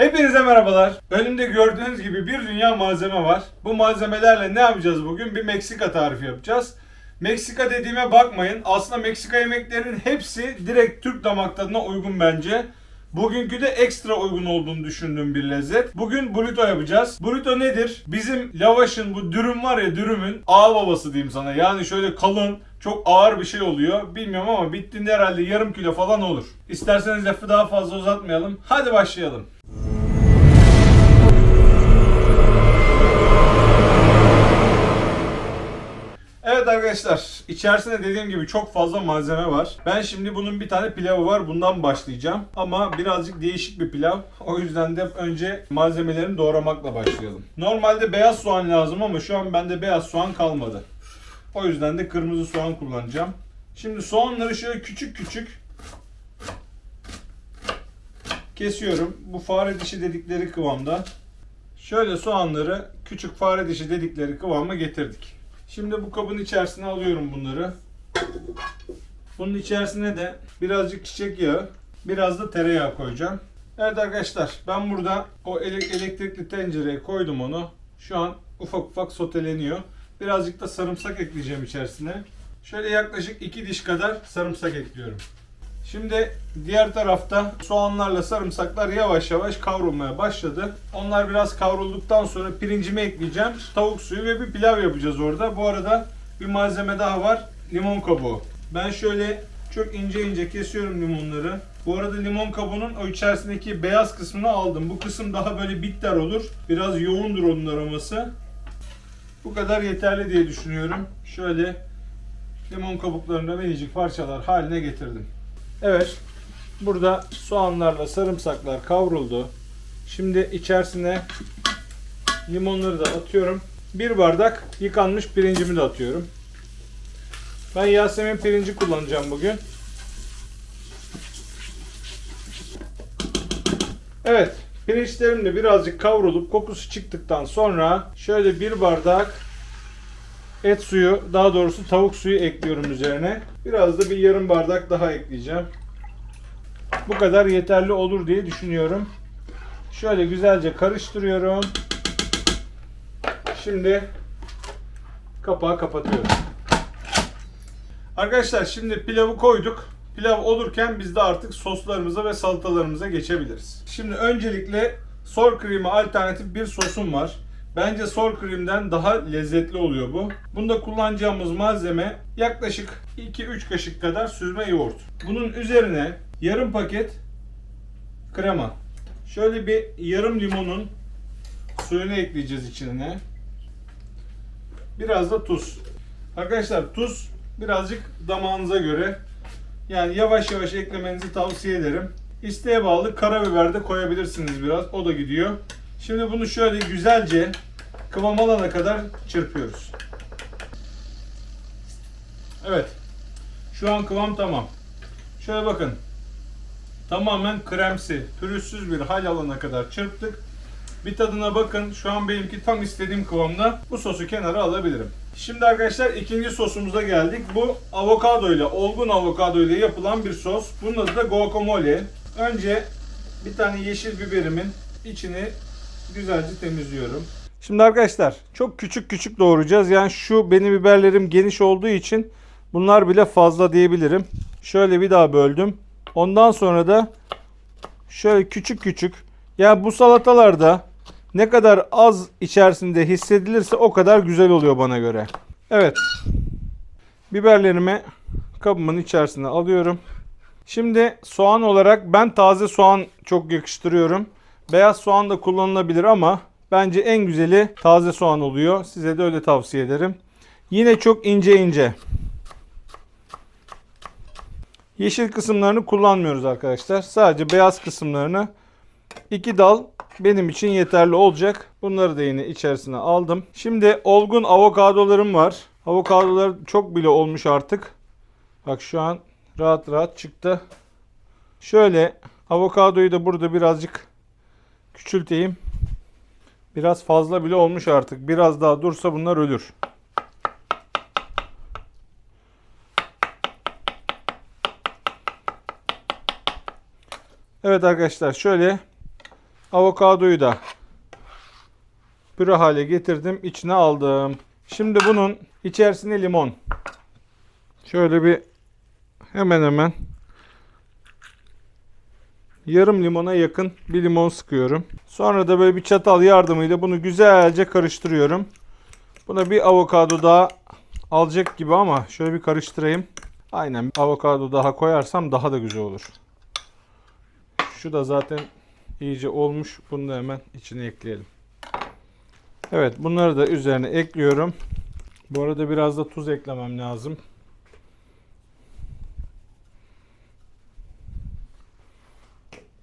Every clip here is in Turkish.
Hepinize merhabalar. Önümde gördüğünüz gibi bir dünya malzeme var. Bu malzemelerle ne yapacağız bugün? Bir Meksika tarifi yapacağız. Meksika dediğime bakmayın. Aslında Meksika yemeklerinin hepsi direkt Türk damak tadına uygun bence. Bugünkü de ekstra uygun olduğunu düşündüğüm bir lezzet. Bugün burrito yapacağız. Burrito nedir? Bizim lavaşın bu dürüm var ya dürümün ağ babası diyeyim sana. Yani şöyle kalın, çok ağır bir şey oluyor. Bilmiyorum ama bittiğinde herhalde yarım kilo falan olur. İsterseniz lafı daha fazla uzatmayalım. Hadi başlayalım. Evet arkadaşlar, içerisinde dediğim gibi çok fazla malzeme var. Ben şimdi bunun bir tane pilavı var, bundan başlayacağım. Ama birazcık değişik bir pilav. O yüzden de önce malzemelerini doğramakla başlayalım. Normalde beyaz soğan lazım ama şu an bende beyaz soğan kalmadı. O yüzden de kırmızı soğan kullanacağım. Şimdi soğanları şöyle küçük küçük kesiyorum. Bu fare dişi dedikleri kıvamda. Şöyle soğanları küçük fare dişi dedikleri kıvama getirdik. Şimdi bu kabın içerisine alıyorum bunları. Bunun içerisine de birazcık çiçek yağı, biraz da tereyağı koyacağım. Evet arkadaşlar ben burada o ele- elektrikli tencereye koydum onu. Şu an ufak ufak soteleniyor. Birazcık da sarımsak ekleyeceğim içerisine. Şöyle yaklaşık 2 diş kadar sarımsak ekliyorum. Şimdi diğer tarafta soğanlarla sarımsaklar yavaş yavaş kavrulmaya başladı. Onlar biraz kavrulduktan sonra pirincimi ekleyeceğim. Tavuk suyu ve bir pilav yapacağız orada. Bu arada bir malzeme daha var. Limon kabuğu. Ben şöyle çok ince ince kesiyorum limonları. Bu arada limon kabuğunun o içerisindeki beyaz kısmını aldım. Bu kısım daha böyle bitter olur. Biraz yoğundur onun aroması. Bu kadar yeterli diye düşünüyorum. Şöyle limon kabuklarını minicik parçalar haline getirdim. Evet. Burada soğanlarla sarımsaklar kavruldu. Şimdi içerisine limonları da atıyorum. Bir bardak yıkanmış pirincimi de atıyorum. Ben Yasemin pirinci kullanacağım bugün. Evet. Pirinçlerim de birazcık kavrulup kokusu çıktıktan sonra şöyle bir bardak et suyu, daha doğrusu tavuk suyu ekliyorum üzerine. Biraz da bir yarım bardak daha ekleyeceğim. Bu kadar yeterli olur diye düşünüyorum. Şöyle güzelce karıştırıyorum. Şimdi kapağı kapatıyorum. Arkadaşlar şimdi pilavı koyduk. Pilav olurken biz de artık soslarımıza ve salatalarımıza geçebiliriz. Şimdi öncelikle sour cream'e alternatif bir sosum var. Bence sour cream'den daha lezzetli oluyor bu. Bunda kullanacağımız malzeme yaklaşık 2-3 kaşık kadar süzme yoğurt. Bunun üzerine yarım paket krema. Şöyle bir yarım limonun suyunu ekleyeceğiz içine. Biraz da tuz. Arkadaşlar tuz birazcık damağınıza göre. Yani yavaş yavaş eklemenizi tavsiye ederim. İsteğe bağlı karabiber de koyabilirsiniz biraz. O da gidiyor. Şimdi bunu şöyle güzelce kıvam alana kadar çırpıyoruz. Evet. Şu an kıvam tamam. Şöyle bakın. Tamamen kremsi, pürüzsüz bir hal alana kadar çırptık. Bir tadına bakın. Şu an benimki tam istediğim kıvamda. Bu sosu kenara alabilirim. Şimdi arkadaşlar ikinci sosumuza geldik. Bu avokado ile, olgun avokado ile yapılan bir sos. Bunun adı da guacamole. Önce bir tane yeşil biberimin içini güzelce temizliyorum. Şimdi arkadaşlar çok küçük küçük doğrayacağız. Yani şu benim biberlerim geniş olduğu için bunlar bile fazla diyebilirim. Şöyle bir daha böldüm. Ondan sonra da şöyle küçük küçük. Yani bu salatalarda ne kadar az içerisinde hissedilirse o kadar güzel oluyor bana göre. Evet. Biberlerimi kabımın içerisine alıyorum. Şimdi soğan olarak ben taze soğan çok yakıştırıyorum. Beyaz soğan da kullanılabilir ama bence en güzeli taze soğan oluyor. Size de öyle tavsiye ederim. Yine çok ince ince. Yeşil kısımlarını kullanmıyoruz arkadaşlar. Sadece beyaz kısımlarını iki dal benim için yeterli olacak. Bunları da yine içerisine aldım. Şimdi olgun avokadolarım var. Avokadolar çok bile olmuş artık. Bak şu an rahat rahat çıktı. Şöyle avokadoyu da burada birazcık küçülteyim. Biraz fazla bile olmuş artık. Biraz daha dursa bunlar ölür. Evet arkadaşlar şöyle Avokadoyu da püre hale getirdim. içine aldım. Şimdi bunun içerisine limon. Şöyle bir hemen hemen yarım limona yakın bir limon sıkıyorum. Sonra da böyle bir çatal yardımıyla bunu güzelce karıştırıyorum. Buna bir avokado daha alacak gibi ama şöyle bir karıştırayım. Aynen avokado daha koyarsam daha da güzel olur. Şu da zaten iyice olmuş. Bunu da hemen içine ekleyelim. Evet bunları da üzerine ekliyorum. Bu arada biraz da tuz eklemem lazım.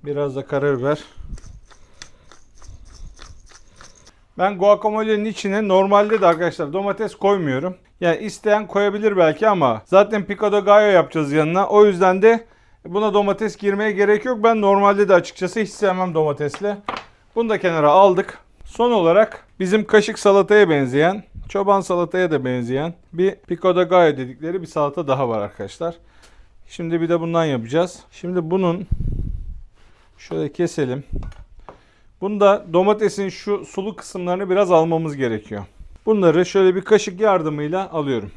Biraz da karabiber. Ben guacamole'nin içine normalde de arkadaşlar domates koymuyorum. Yani isteyen koyabilir belki ama zaten picado gallo yapacağız yanına. O yüzden de buna domates girmeye gerek yok. Ben normalde de açıkçası hiç sevmem domatesle. Bunu da kenara aldık. Son olarak bizim kaşık salataya benzeyen, çoban salataya da benzeyen bir picado gallo dedikleri bir salata daha var arkadaşlar. Şimdi bir de bundan yapacağız. Şimdi bunun şöyle keselim. Bunda domatesin şu sulu kısımlarını biraz almamız gerekiyor. Bunları şöyle bir kaşık yardımıyla alıyorum.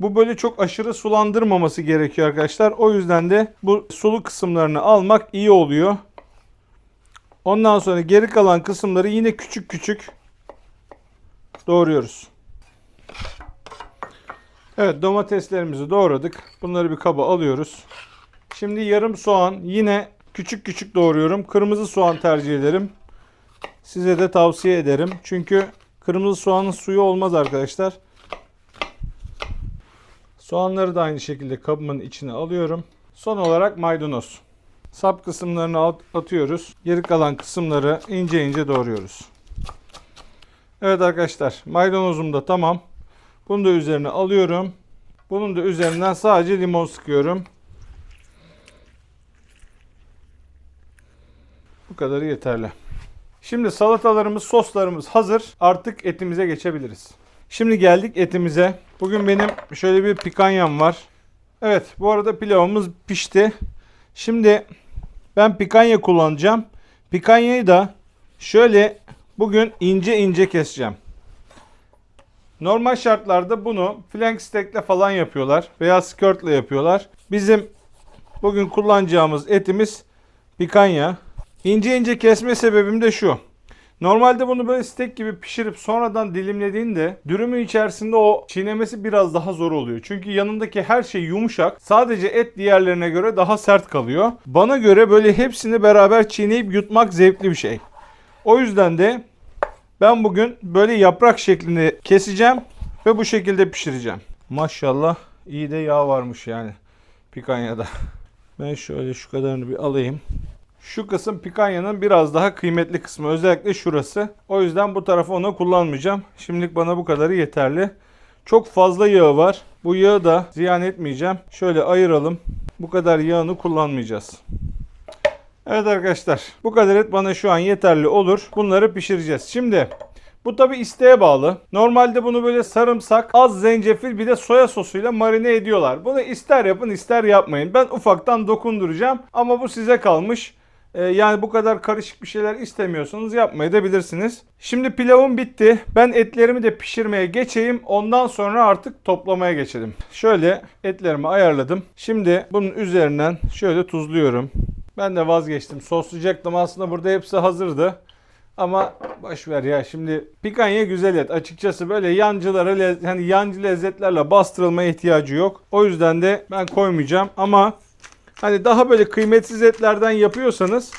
Bu böyle çok aşırı sulandırmaması gerekiyor arkadaşlar. O yüzden de bu sulu kısımlarını almak iyi oluyor. Ondan sonra geri kalan kısımları yine küçük küçük doğruyoruz. Evet domateslerimizi doğradık. Bunları bir kaba alıyoruz. Şimdi yarım soğan yine küçük küçük doğruyorum. Kırmızı soğan tercih ederim. Size de tavsiye ederim. Çünkü kırmızı soğanın suyu olmaz arkadaşlar. Soğanları da aynı şekilde kabımın içine alıyorum. Son olarak maydanoz. Sap kısımlarını at- atıyoruz. Geri kalan kısımları ince ince doğruyoruz. Evet arkadaşlar maydanozum da tamam. Bunu da üzerine alıyorum. Bunun da üzerinden sadece limon sıkıyorum. Bu kadarı yeterli. Şimdi salatalarımız, soslarımız hazır. Artık etimize geçebiliriz. Şimdi geldik etimize. Bugün benim şöyle bir pikanyam var. Evet, bu arada pilavımız pişti. Şimdi ben pikanya kullanacağım. Pikanyayı da şöyle bugün ince ince keseceğim. Normal şartlarda bunu flank steak'le falan yapıyorlar veya skirtle yapıyorlar. Bizim bugün kullanacağımız etimiz pikanya. İnce ince kesme sebebim de şu. Normalde bunu böyle steak gibi pişirip sonradan dilimlediğinde dürümün içerisinde o çiğnemesi biraz daha zor oluyor. Çünkü yanındaki her şey yumuşak. Sadece et diğerlerine göre daha sert kalıyor. Bana göre böyle hepsini beraber çiğneyip yutmak zevkli bir şey. O yüzden de ben bugün böyle yaprak şeklinde keseceğim ve bu şekilde pişireceğim. Maşallah iyi de yağ varmış yani pikanyada. Ben şöyle şu kadarını bir alayım. Şu kısım pikanyanın biraz daha kıymetli kısmı. Özellikle şurası. O yüzden bu tarafı ona kullanmayacağım. Şimdilik bana bu kadarı yeterli. Çok fazla yağı var. Bu yağı da ziyan etmeyeceğim. Şöyle ayıralım. Bu kadar yağını kullanmayacağız. Evet arkadaşlar. Bu kadar et bana şu an yeterli olur. Bunları pişireceğiz. Şimdi bu tabi isteğe bağlı. Normalde bunu böyle sarımsak, az zencefil bir de soya sosuyla marine ediyorlar. Bunu ister yapın ister yapmayın. Ben ufaktan dokunduracağım ama bu size kalmış. Ee, yani bu kadar karışık bir şeyler istemiyorsanız yapmayı da bilirsiniz. Şimdi pilavım bitti. Ben etlerimi de pişirmeye geçeyim. Ondan sonra artık toplamaya geçelim. Şöyle etlerimi ayarladım. Şimdi bunun üzerinden şöyle tuzluyorum. Ben de vazgeçtim. Soslayacaktım aslında burada hepsi hazırdı. Ama boş ver ya şimdi pikanya güzel et. Açıkçası böyle yancılara hani yancı lezzetlerle bastırılmaya ihtiyacı yok. O yüzden de ben koymayacağım ama hani daha böyle kıymetsiz etlerden yapıyorsanız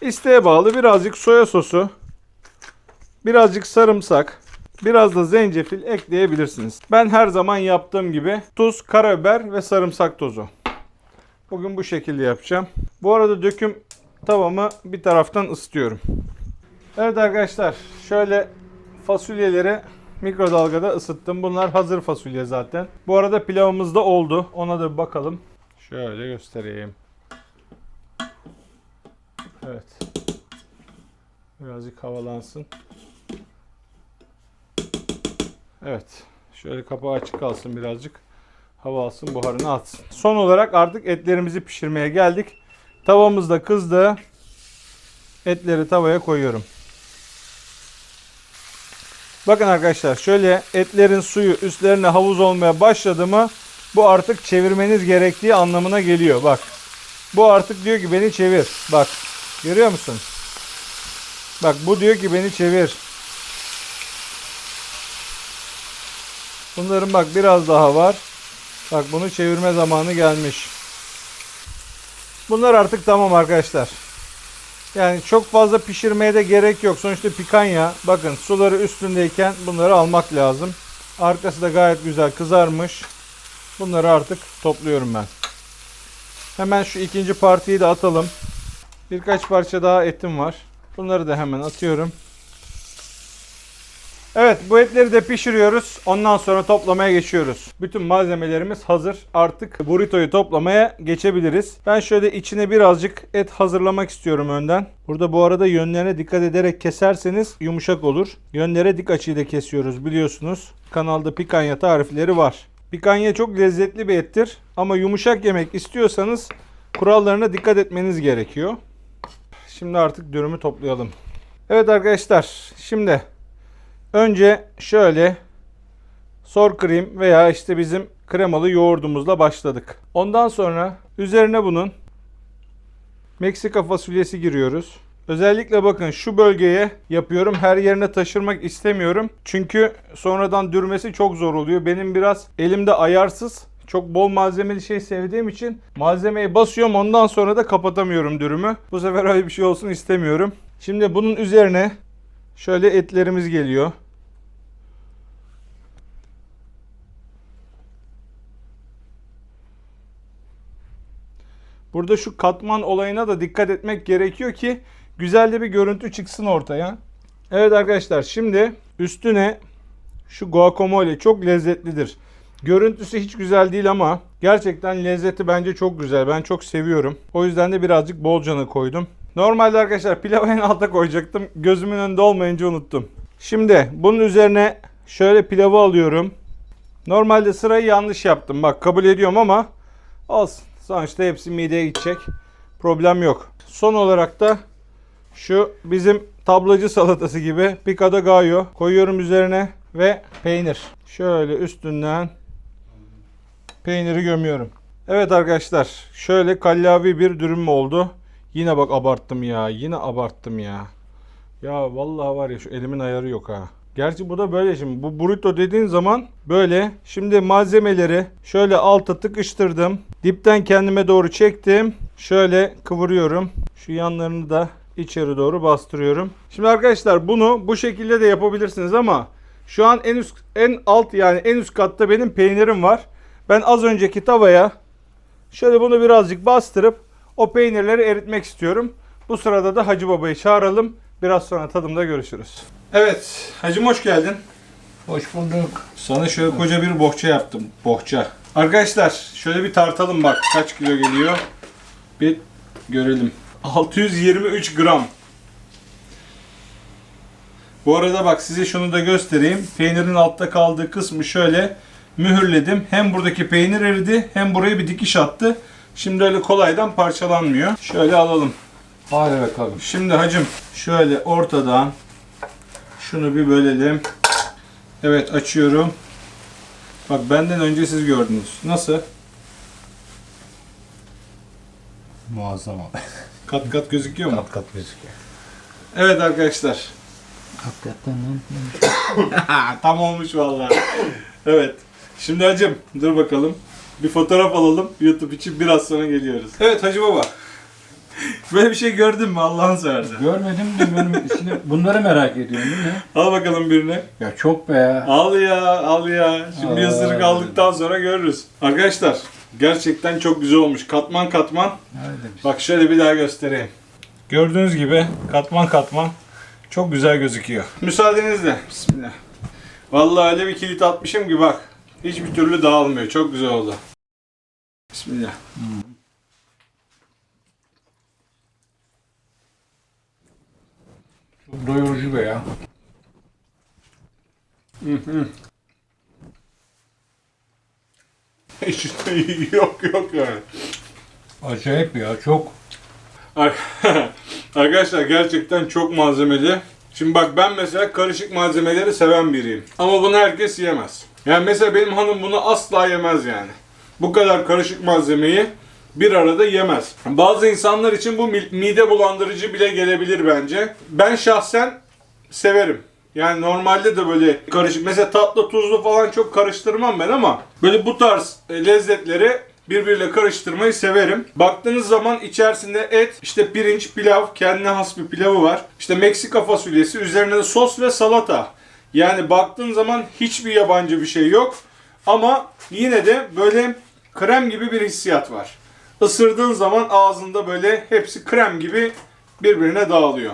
isteğe bağlı birazcık soya sosu, birazcık sarımsak, biraz da zencefil ekleyebilirsiniz. Ben her zaman yaptığım gibi tuz, karabiber ve sarımsak tozu. Bugün bu şekilde yapacağım. Bu arada döküm tavamı bir taraftan ısıtıyorum. Evet arkadaşlar şöyle fasulyeleri mikrodalgada ısıttım. Bunlar hazır fasulye zaten. Bu arada pilavımız da oldu. Ona da bir bakalım. Şöyle göstereyim. Evet. Birazcık havalansın. Evet. Şöyle kapağı açık kalsın birazcık. Hava alsın buharını atsın. Son olarak artık etlerimizi pişirmeye geldik. Tavamız da kızdı. etleri tavaya koyuyorum. Bakın arkadaşlar şöyle etlerin suyu üstlerine havuz olmaya başladı mı bu artık çevirmeniz gerektiği anlamına geliyor. Bak bu artık diyor ki beni çevir. Bak görüyor musun? Bak bu diyor ki beni çevir. Bunların bak biraz daha var. Bak bunu çevirme zamanı gelmiş. Bunlar artık tamam arkadaşlar. Yani çok fazla pişirmeye de gerek yok. Sonuçta pikanya. Bakın suları üstündeyken bunları almak lazım. Arkası da gayet güzel kızarmış. Bunları artık topluyorum ben. Hemen şu ikinci partiyi de atalım. Birkaç parça daha etim var. Bunları da hemen atıyorum. Evet bu etleri de pişiriyoruz. Ondan sonra toplamaya geçiyoruz. Bütün malzemelerimiz hazır. Artık burrito'yu toplamaya geçebiliriz. Ben şöyle içine birazcık et hazırlamak istiyorum önden. Burada bu arada yönlerine dikkat ederek keserseniz yumuşak olur. Yönlere dik açıyla kesiyoruz biliyorsunuz. Kanalda pikanya tarifleri var. Pikanya çok lezzetli bir ettir. Ama yumuşak yemek istiyorsanız kurallarına dikkat etmeniz gerekiyor. Şimdi artık dürümü toplayalım. Evet arkadaşlar şimdi Önce şöyle sor krem veya işte bizim kremalı yoğurdumuzla başladık. Ondan sonra üzerine bunun Meksika fasulyesi giriyoruz. Özellikle bakın şu bölgeye yapıyorum. Her yerine taşırmak istemiyorum. Çünkü sonradan dürmesi çok zor oluyor. Benim biraz elimde ayarsız. Çok bol malzemeli şey sevdiğim için malzemeyi basıyorum ondan sonra da kapatamıyorum dürümü. Bu sefer öyle bir şey olsun istemiyorum. Şimdi bunun üzerine Şöyle etlerimiz geliyor. Burada şu katman olayına da dikkat etmek gerekiyor ki güzel de bir görüntü çıksın ortaya. Evet arkadaşlar şimdi üstüne şu guacamole çok lezzetlidir. Görüntüsü hiç güzel değil ama gerçekten lezzeti bence çok güzel. Ben çok seviyorum. O yüzden de birazcık bolcanı koydum. Normalde arkadaşlar pilavı en alta koyacaktım. Gözümün önünde olmayınca unuttum. Şimdi bunun üzerine şöyle pilavı alıyorum. Normalde sırayı yanlış yaptım. Bak kabul ediyorum ama olsun. Sonuçta hepsi mideye gidecek. Problem yok. Son olarak da şu bizim tablacı salatası gibi picado gallo koyuyorum üzerine ve peynir. Şöyle üstünden peyniri gömüyorum. Evet arkadaşlar şöyle kallavi bir dürüm oldu. Yine bak abarttım ya. Yine abarttım ya. Ya vallahi var ya şu elimin ayarı yok ha. Gerçi bu da böyle şimdi. Bu burrito dediğin zaman böyle. Şimdi malzemeleri şöyle alta tıkıştırdım. Dipten kendime doğru çektim. Şöyle kıvırıyorum. Şu yanlarını da içeri doğru bastırıyorum. Şimdi arkadaşlar bunu bu şekilde de yapabilirsiniz ama şu an en üst en alt yani en üst katta benim peynirim var. Ben az önceki tavaya şöyle bunu birazcık bastırıp o peynirleri eritmek istiyorum. Bu sırada da Hacı Baba'yı çağıralım. Biraz sonra tadımda görüşürüz. Evet, Hacım hoş geldin. Hoş bulduk. Sana şöyle koca bir bohça yaptım. Bohça. Arkadaşlar şöyle bir tartalım bak kaç kilo geliyor. Bir görelim. 623 gram. Bu arada bak size şunu da göstereyim. Peynirin altta kaldığı kısmı şöyle mühürledim. Hem buradaki peynir eridi hem buraya bir dikiş attı. Şimdi öyle kolaydan parçalanmıyor. Şöyle alalım. Hadi bakalım. Şimdi hacım şöyle ortadan şunu bir bölelim. Evet açıyorum. Bak benden önce siz gördünüz. Nasıl? Muazzam abi. Kat kat gözüküyor mu? Kat kat gözüküyor. Evet arkadaşlar. Hakikaten lan. Tam olmuş vallahi. evet. Şimdi hacım dur bakalım. Bir fotoğraf alalım. YouTube için biraz sonra geliyoruz. Evet Hacı Baba. Böyle bir şey gördün mü Allah'ın seversen? Görmedim de benim şimdi bunları merak ediyorum değil mi? Al bakalım birine. Ya çok be ya. Al ya, al ya. Şimdi bir Aa. ısırık aldıktan sonra görürüz. Arkadaşlar, gerçekten çok güzel olmuş. Katman katman. Bak şöyle bir daha göstereyim. Gördüğünüz gibi katman katman çok güzel gözüküyor. Müsaadenizle. Bismillah. Vallahi öyle bir kilit atmışım ki bak. Hiçbir türlü dağılmıyor. Çok güzel oldu. Bismillah. Çok doyurucu be ya. Hı hı. Hiç yok yok yani. Acayip ya çok. Ar- Arkadaşlar gerçekten çok malzemeli. Şimdi bak ben mesela karışık malzemeleri seven biriyim. Ama bunu herkes yemez. Yani mesela benim hanım bunu asla yemez yani. Bu kadar karışık malzemeyi bir arada yemez. Bazı insanlar için bu mi- mide bulandırıcı bile gelebilir bence. Ben şahsen severim. Yani normalde de böyle karışık mesela tatlı tuzlu falan çok karıştırmam ben ama böyle bu tarz e, lezzetleri birbiriyle karıştırmayı severim. Baktığınız zaman içerisinde et, işte pirinç, pilav, kendine has bir pilavı var. İşte Meksika fasulyesi, üzerine de sos ve salata. Yani baktığın zaman hiçbir yabancı bir şey yok. Ama yine de böyle krem gibi bir hissiyat var. Isırdığın zaman ağzında böyle hepsi krem gibi birbirine dağılıyor.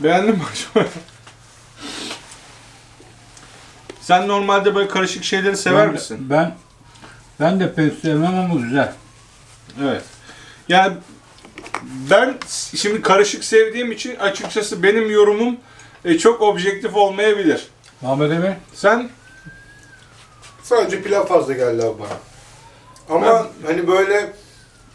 Beğendin mi acaba? Sen normalde böyle karışık şeyleri sever ben, misin? Ben ben de pek sevmem ama güzel. Evet. Yani ben şimdi karışık sevdiğim için açıkçası benim yorumum e, çok objektif olmayabilir. Ahmet Emin Sen Sadece pilav fazla geldi abi bana. Ama hani böyle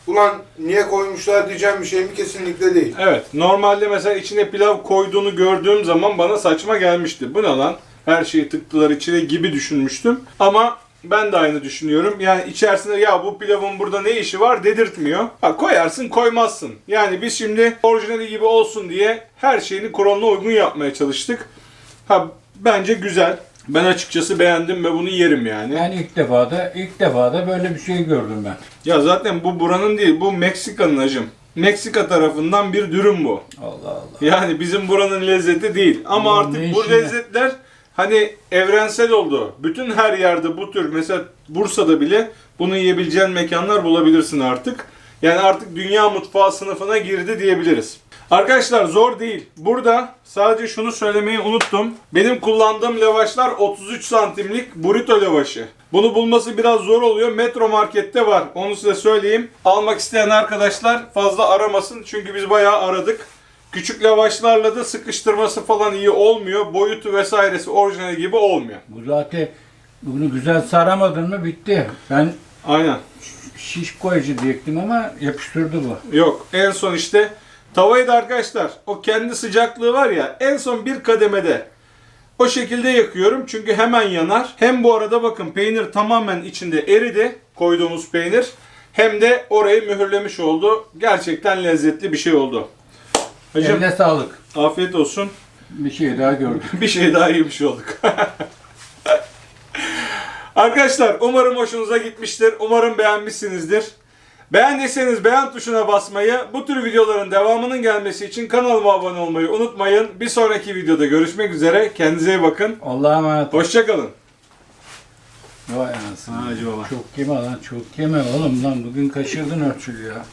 ulan niye koymuşlar diyeceğim bir şey mi kesinlikle değil. evet normalde mesela içine pilav koyduğunu gördüğüm zaman bana saçma gelmişti. Bu ne lan? Her şeyi tıktılar içine gibi düşünmüştüm. Ama ben de aynı düşünüyorum. Yani içerisinde ya bu pilavın burada ne işi var dedirtmiyor. Ha, koyarsın koymazsın. Yani biz şimdi orijinali gibi olsun diye her şeyini kuralına uygun yapmaya çalıştık. Ha bence güzel. Ben açıkçası beğendim ve bunu yerim yani. yani ilk defa da ilk defa da böyle bir şey gördüm ben. Ya zaten bu buranın değil, bu Meksika'nın acım. Meksika tarafından bir dürüm bu. Allah Allah. Yani bizim buranın lezzeti değil. Ama Ulan artık bu lezzetler hani evrensel oldu. Bütün her yerde bu tür mesela Bursa'da bile bunu yiyebileceğin mekanlar bulabilirsin artık. Yani artık dünya mutfağı sınıfına girdi diyebiliriz. Arkadaşlar zor değil. Burada sadece şunu söylemeyi unuttum. Benim kullandığım lavaşlar 33 santimlik burrito lavaşı. Bunu bulması biraz zor oluyor. Metro Market'te var. Onu size söyleyeyim. Almak isteyen arkadaşlar fazla aramasın. Çünkü biz bayağı aradık. Küçük lavaşlarla da sıkıştırması falan iyi olmuyor. Boyutu vesairesi orijinal gibi olmuyor. Bu zaten bunu güzel saramadın mı bitti. Ben Aynen. şiş koyucu diyecektim ama yapıştırdı bu. Yok. En son işte tavayı da arkadaşlar o kendi sıcaklığı var ya en son bir kademede o şekilde yakıyorum çünkü hemen yanar. Hem bu arada bakın peynir tamamen içinde eridi koyduğumuz peynir. Hem de orayı mühürlemiş oldu. Gerçekten lezzetli bir şey oldu. Hocam Eline sağlık. afiyet olsun. Bir şey daha gördüm. bir şey daha yemiş olduk. Arkadaşlar umarım hoşunuza gitmiştir. Umarım beğenmişsinizdir. Beğendiyseniz beğen tuşuna basmayı, bu tür videoların devamının gelmesi için kanalıma abone olmayı unutmayın. Bir sonraki videoda görüşmek üzere. Kendinize iyi bakın. Allah'a emanet. Hoşçakalın. Vay anasını. Hacı baba. Çok yeme lan çok yeme oğlum lan bugün kaçırdın ölçülü ya.